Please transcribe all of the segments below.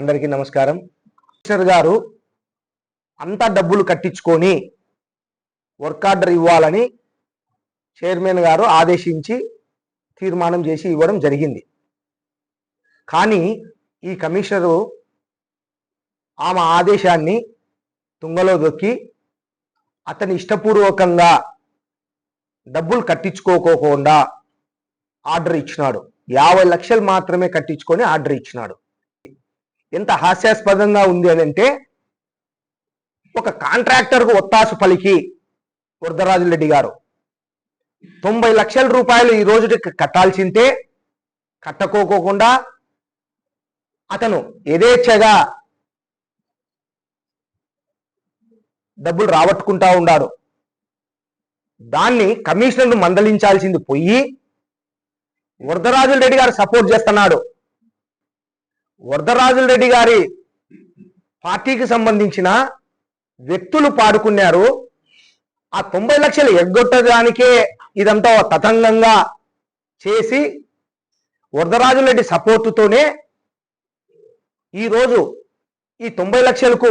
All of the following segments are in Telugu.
అందరికీ నమస్కారం. కమిషనర్ గారు అంతా డబ్బులు కట్టించుకొని వర్క్ ఆర్డర్ ఇవ్వాలని చైర్మన్ గారు ఆదేశించి తీర్మానం చేసి ఇవ్వడం జరిగింది. కానీ ఈ కమిషనరు ఆమె ఆదేశాన్ని తుంగలో దొక్కి అతని ఇష్టపూర్వకంగా డబ్బులు కట్టించుకోకోకుండా ఆర్డర్ ఇచ్చినాడు. యాభై లక్షలు మాత్రమే కట్టించుకొని ఆర్డర్ ఇచ్చినాడు. ఎంత హాస్యాస్పదంగా ఉంది అని అంటే ఒక కాంట్రాక్టర్కు ఒత్తాసు పలికి వరదరాజు రెడ్డి గారు. తొంభై లక్షల రూపాయలు ఈ రోజు కట్టాల్సింటే కట్టకోకోకుండా అతను యథేచ్ఛగా డబ్బులు రాబట్టుకుంటా ఉన్నాడు దాన్ని కమిషనర్ను మందలించాల్సింది పోయి వరదరాజుల రెడ్డి గారు సపోర్ట్ చేస్తున్నాడు. వరదరాజుల రెడ్డి గారి పార్టీకి సంబంధించిన వ్యక్తులు పాడుకున్నారు. ఆ తొంభై లక్షలు ఎగ్గొట్టడానికే ఇదంతా తతంగంగా చేసి వరదరాజుల రెడ్డి సపోర్టుతోనే ఈరోజు ఈ తొంభై లక్షలకు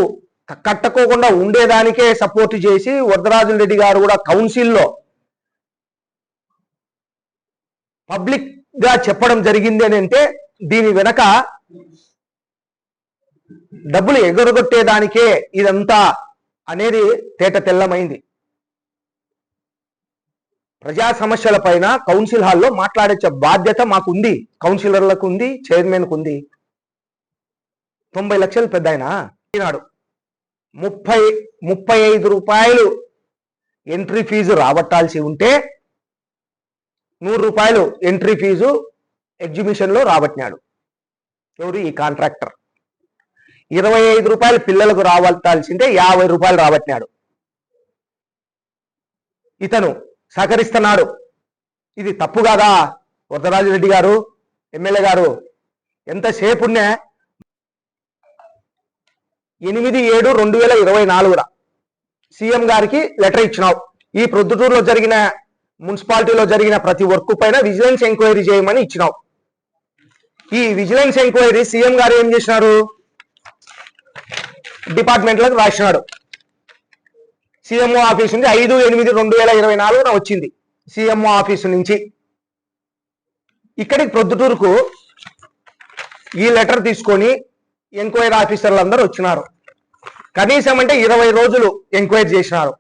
కట్టుకోకుండా ఉండేదానికే సపోర్ట్ చేసి వరదరాజుల రెడ్డి గారు కూడా కౌన్సిల్లో పబ్లిక్గా చెప్పడం జరిగింది అని అంటే దీని వెనక డబ్బులు ఎగరగొట్టేదానికే ఇదంతా అనేది తేట తెల్లమైంది. ప్రజా సమస్యల పైన కౌన్సిల్ హాల్లో మాట్లాడే బాధ్యత మాకు ఉంది కౌన్సిలర్లకు ఉంది చైర్మన్కు ఉంది. తొంభై లక్షలు పెద్ద ఆయన ఈనాడు ముప్పై ముప్పై ఐదు రూపాయలు ఎంట్రీ ఫీజు రాబట్టాల్సి ఉంటే నూరు రూపాయలు ఎంట్రీ ఫీజు ఎగ్జిబిషన్లో రాబట్టినాడు. ఎవరు ఈ కాంట్రాక్టర్. ఇరవై ఐదు రూపాయలు పిల్లలకు రావాల్సిందే యాభై రూపాయలు రాబట్టినాడు. ఇతను సహకరిస్తున్నాడు. ఇది తప్పు కాదా? వరదరాజు రెడ్డి గారు ఎమ్మెల్యే గారు ఎంతసేపునే ఎనిమిది ఏడు రెండు వేల ఇరవై నాలుగున సీఎం గారికి లెటర్ ఇచ్చినావు. ఈ ప్రొద్దుటూరులో జరిగిన మున్సిపాలిటీలో జరిగిన ప్రతి వర్క్ పైన విజిలెన్స్ ఎంక్వైరీ చేయమని ఇచ్చినావు. ఈ విజిలెన్స్ ఎంక్వైరీ సీఎం గారు ఏం చేసినారు? డిపార్ట్మెంట్లకు రాసినాడు. సీఎంఓ ఆఫీస్ నుంచి ఐదు ఎనిమిది రెండు వేల ఇరవై నాలుగున వచ్చింది సీఎంఓ ఆఫీసు నుంచి. ఇక్కడికి ప్రొద్దుటూరుకు ఈ లెటర్ తీసుకొని ఎంక్వైరీ ఆఫీసర్లు అందరూ వచ్చినారు. కనీసం అంటే ఇరవై రోజులు ఎంక్వైరీ చేసినారు.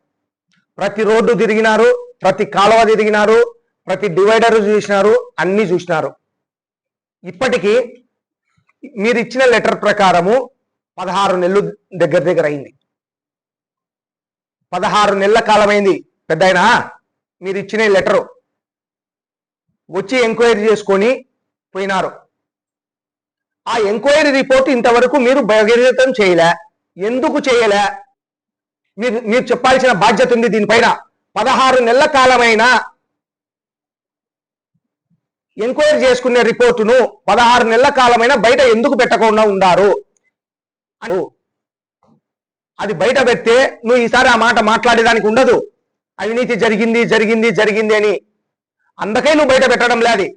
ప్రతి రోడ్డు తిరిగినారు ప్రతి కాలువ తిరిగినారు ప్రతి డివైడర్ చూసినారు అన్ని చూసినారు. ఇప్పటికీ మీరు ఇచ్చిన లెటర్ ప్రకారము పదహారు నెలలు దగ్గర దగ్గర అయింది. పదహారు నెలల కాలమైంది. పెద్ద మీరు ఇచ్చిన లెటరు వచ్చి ఎంక్వైరీ చేసుకొని పోయినారు. ఆ ఎంక్వైరీ రిపోర్ట్ ఇంతవరకు మీరు బహిర్గతం చేయలే. ఎందుకు చేయలే? మీరు మీరు చెప్పాల్సిన బాధ్యత ఉంది దీనిపైన. పదహారు నెలల కాలమైనా ఎంక్వైరీ చేసుకునే రిపోర్టును పదహారు నెలల కాలమైన బయట ఎందుకు పెట్టకుండా ఉండారు? అది బయట పెడితే నువ్వు ఈసారి ఆ మాట మాట్లాడేదానికి ఉండదు. అవినీతి జరిగింది జరిగింది జరిగింది అని. అందుకే నువ్వు బయట పెట్టడం లేదు.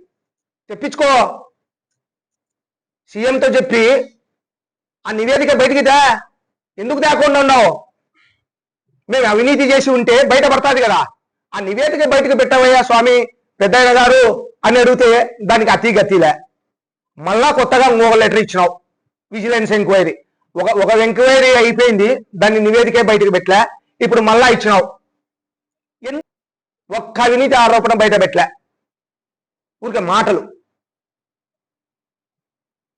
తెప్పించుకో. సీఎంతో చెప్పి ఆ నివేదిక బయటికి దా. ఎందుకు దాకుండా ఉన్నావు? మేము అవినీతి చేసి ఉంటే బయట పడుతుంది కదా. ఆ నివేదిక బయటకు పెట్టవయ్యా స్వామి. పెద్దయ్య గారు అని అడిగితే దానికి అతి గతిలే మళ్ళా కొత్తగా ఇంకొక లెటర్ ఇచ్చినావు. విజిలెన్స్ ఎంక్వైరీ ఒక ఒక ఎంక్వైరీ అయిపోయింది దాన్ని నివేదికే బయటకు పెట్టలే. ఇప్పుడు మళ్ళా ఇచ్చినావు. ఒక్క అవినీతి ఆరోపణ బయట పెట్టలే. ఊరికే మాటలు.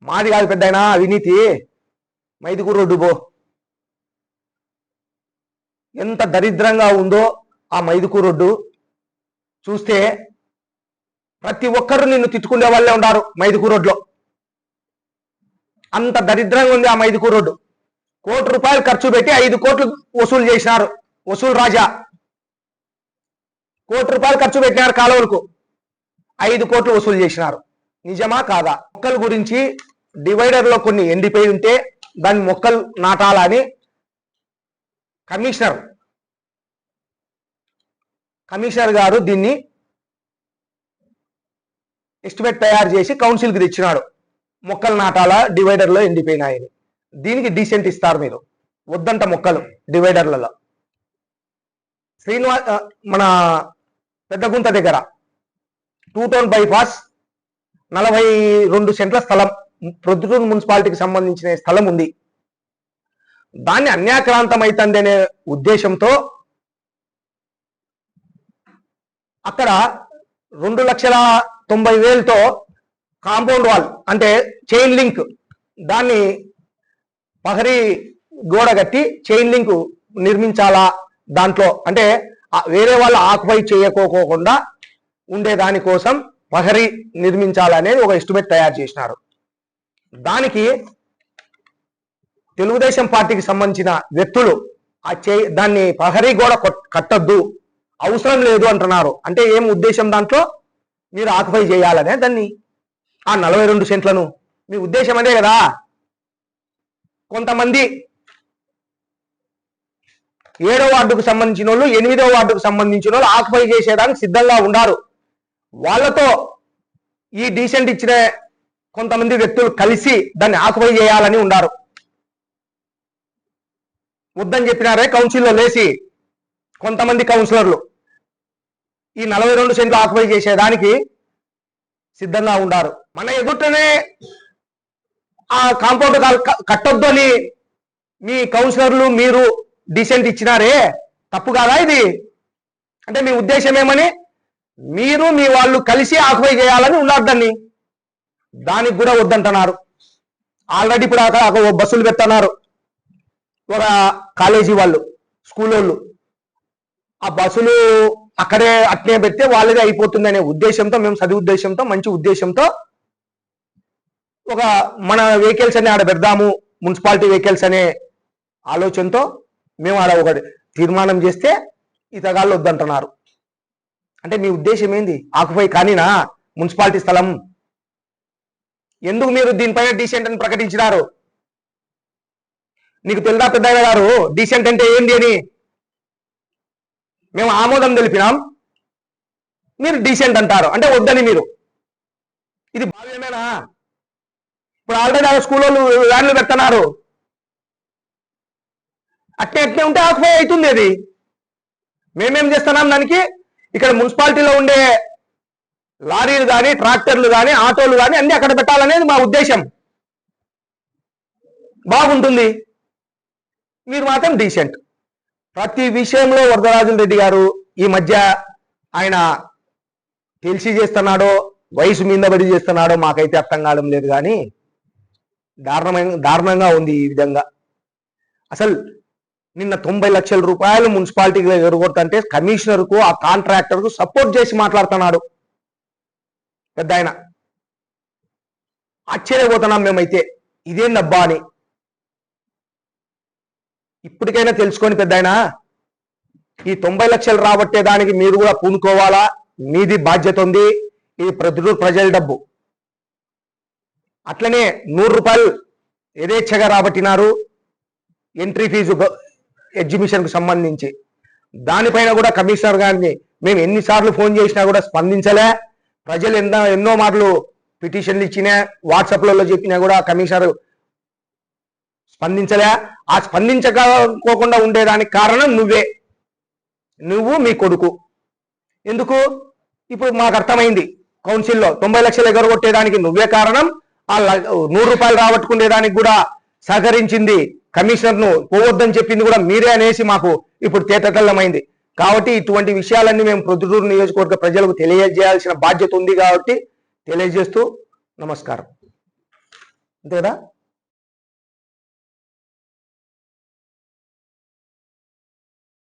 మాది కాదు పెద్ద అవినీతి. మైదుకూరు రోడ్డు పో. ఎంత దరిద్రంగా ఉందో ఆ మైదుకూరు రోడ్డు. చూస్తే ప్రతి ఒక్కరు నిన్ను తిట్టుకునే వాళ్ళే ఉన్నారు మైదుకు రోడ్లో. అంత దరిద్రంగా ఉంది ఆ మైదుకు రోడ్డు. కోటి రూపాయలు ఖర్చు పెట్టి ఐదు కోట్లు వసూలు చేసినారు. వసూలు రాజా. కోటి రూపాయలు ఖర్చు పెట్టినారు కాలువలకు. ఐదు కోట్లు వసూలు చేసినారు. నిజమా కాదా? మొక్కల గురించి డివైడర్లో కొన్ని ఎండిపోయి ఉంటే దాన్ని మొక్కలు నాటాలని కమిషనర్ కమిషనర్ గారు దీన్ని ఎస్టిమేట్ తయారు చేసి కౌన్సిల్కి తెచ్చినాడు. మొక్కలు నాటాలా? డివైడర్లో ఎండిపోయినాయని దీనికి డీసెంట్ ఇస్తారు మీరు. వద్దంట మొక్కలు డివైడర్లలో శ్రీనివాస్ మన పెద్దగుంత దగ్గర. టూ టౌన్ బైపాస్ నలభై రెండు సెంట్ల స్థలం ప్రొద్దుటూరు మున్సిపాలిటీకి సంబంధించిన స్థలం ఉంది. దాన్ని అన్యాక్రాంతం అవుతుంది అనే ఉద్దేశంతో అక్కడ రెండు లక్షల తొంభై వేలతో కాంపౌండ్ వాల్ అంటే చైన్ లింక్. దాన్ని పహరీ గోడ కట్టి చైన్ లింక్ నిర్మించాలా దాంట్లో? అంటే వేరే వాళ్ళు ఆక్యుపై చేయకోకుండా ఉండే దానికోసం పహరీ నిర్మించాలనేది ఒక ఎస్టిమేట్ తయారు చేసినారు. దానికి తెలుగుదేశం పార్టీకి సంబంధించిన వ్యక్తులు ఆ చే దాన్ని పహరీ గోడ కొట్- కట్టొద్దు అవసరం లేదు అంటున్నారు. అంటే ఏం ఉద్దేశం దాంట్లో? మీరు ఆక్యుపై చేయాలనే దాన్ని. ఆ నలభై రెండు సెంట్లను మీ ఉద్దేశం అదే కదా. కొంతమంది ఏడో వార్డుకు సంబంధించిన వాళ్ళు ఎనిమిదో వార్డుకు సంబంధించిన వాళ్ళు ఆక్యుపై చేసేదానికి సిద్ధంగా ఉన్నారు వాళ్ళతో ఈ డీసెంట్ ఇచ్చిన కొంతమంది వ్యక్తులు కలిసి దాన్ని ఆక్యుపై చేయాలని ఉన్నారు వద్దని చెప్పినారే కౌన్సిల్లో లేచి కొంతమంది కౌన్సిలర్లు. ఈ నలభై రెండు సెంట్లు ఆక్యుపై చేసేదానికి సిద్ధంగా ఉన్నారు మన ఎదుటనే ఆ కాంపౌండ్ కట్టొద్దు అని మీ కౌన్సిలర్లు మీరు డీసెంట్ ఇచ్చినారే తప్పు కాదా ఇది? అంటే మీ ఉద్దేశం ఏమని? మీరు మీ వాళ్ళు కలిసి ఆక్యుపై చేయాలని ఉన్నారు దాన్ని. దానికి కూడా వద్దంటున్నారు. ఆల్రెడీ ఇప్పుడు అక్కడ ఒక బస్సులు పెడుతున్నారు. ఒక కాలేజీ వాళ్ళు స్కూల్ వాళ్ళు ఆ బస్సులు అక్కడే అట్నే పెడితే వాళ్ళదే అయిపోతుంది అనే ఉద్దేశంతో మేము చదివి ఉద్దేశంతో మంచి ఉద్దేశంతో ఒక మన వెహికల్స్ అని ఆడ పెడదాము మున్సిపాలిటీ వెహికల్స్ అనే ఆలోచనతో మేము ఆడ ఒక తీర్మానం చేస్తే ఇతగాళ్ళు వద్దంటున్నారు. అంటే మీ ఉద్దేశం ఏంది? ఆకుపై కానీనా మున్సిపాలిటీ స్థలం? ఎందుకు మీరు దీనిపైన డీసెంట్ అని ప్రకటించినారు? నీకు తెలుదా పెద్దయ్య గారు? డీసెంట్ అంటే ఏంది అని? మేము ఆమోదం తెలిపినాం. మీరు డీసెంట్ అంటారు. అంటే వద్దని మీరు. ఇది భావ్యమేనా ఇప్పుడు ఆల్రెడీ ఆ స్కూల్లో వ్యాన్లు పెడుతున్నారు. అట్నే అట్నే ఉంటే ఆక్యుపై అవుతుంది అది. మేమేం చేస్తున్నాం దానికి? ఇక్కడ మున్సిపాలిటీలో ఉండే లారీలు కానీ ట్రాక్టర్లు కానీ ఆటోలు కానీ అన్ని అక్కడ పెట్టాలనేది మా ఉద్దేశం. బాగుంటుంది. మీరు మాత్రం డీసెంట్ ప్రతి విషయంలో వరదరాజుల రెడ్డి గారు ఈ మధ్య ఆయన తెలిసి చేస్తున్నాడో వయసు మీద పడి చేస్తున్నాడో మాకైతే అర్థం కావడం లేదు కానీ దారుణమైన దారుణంగా ఉంది ఈ విధంగా. అసలు నిన్న తొంభై లక్షల రూపాయలు మున్సిపాలిటీకి ఎగరగొడుతుంటే కమిషనర్కు ఆ కాంట్రాక్టర్కు సపోర్ట్ చేసి మాట్లాడుతున్నాడు పెద్ద ఆయన. ఆశ్చర్యపోతున్నాం మేమైతే. ఇదేందబ్బా అని ఇప్పటికైనా తెలుసుకొని పెద్ద ఈ తొంభై లక్షలు రాబట్టే దానికి మీరు కూడా పూనుకోవాలా? మీది బాధ్యత ఉంది. ఇది ప్రతి ప్రజల డబ్బు. అట్లనే నూరు రూపాయలు యథేచ్ఛగా రాబట్టినారు ఎంట్రీ ఫీజు ఎగ్జిబిషన్కు సంబంధించి. దానిపైన కూడా కమిషనర్ గారిని మేము ఎన్నిసార్లు ఫోన్ చేసినా కూడా స్పందించలే. ప్రజలు ఎన్నో ఎన్నో మాటలు పిటిషన్లు ఇచ్చినా వాట్సాప్లలో చెప్పినా కూడా కమిషనర్ స్పందించలే. ఆ స్పందించకపోకుండా ఉండేదానికి కారణం నువ్వే. నువ్వు మీ కొడుకు. ఎందుకు? ఇప్పుడు మాకు అర్థమైంది. కౌన్సిల్లో తొంభై లక్షలు ఎగరగొట్టేదానికి నువ్వే కారణం. ఆ ల- నూరు రూపాయలు రాబట్టుకునేదానికి కూడా సహకరించింది కమిషనర్ను పోవద్దని చెప్పింది కూడా మీరే అనేసి మాకు ఇప్పుడు తేటతల్లమైంది. కాబట్టి ఇటువంటి విషయాలన్నీ మేము ప్రొద్దుటూరు నియోజకవర్గ ప్రజలకు తెలియజేయాల్సిన బాధ్యత ఉంది కాబట్టి తెలియజేస్తూ నమస్కారం. అంతే కదా?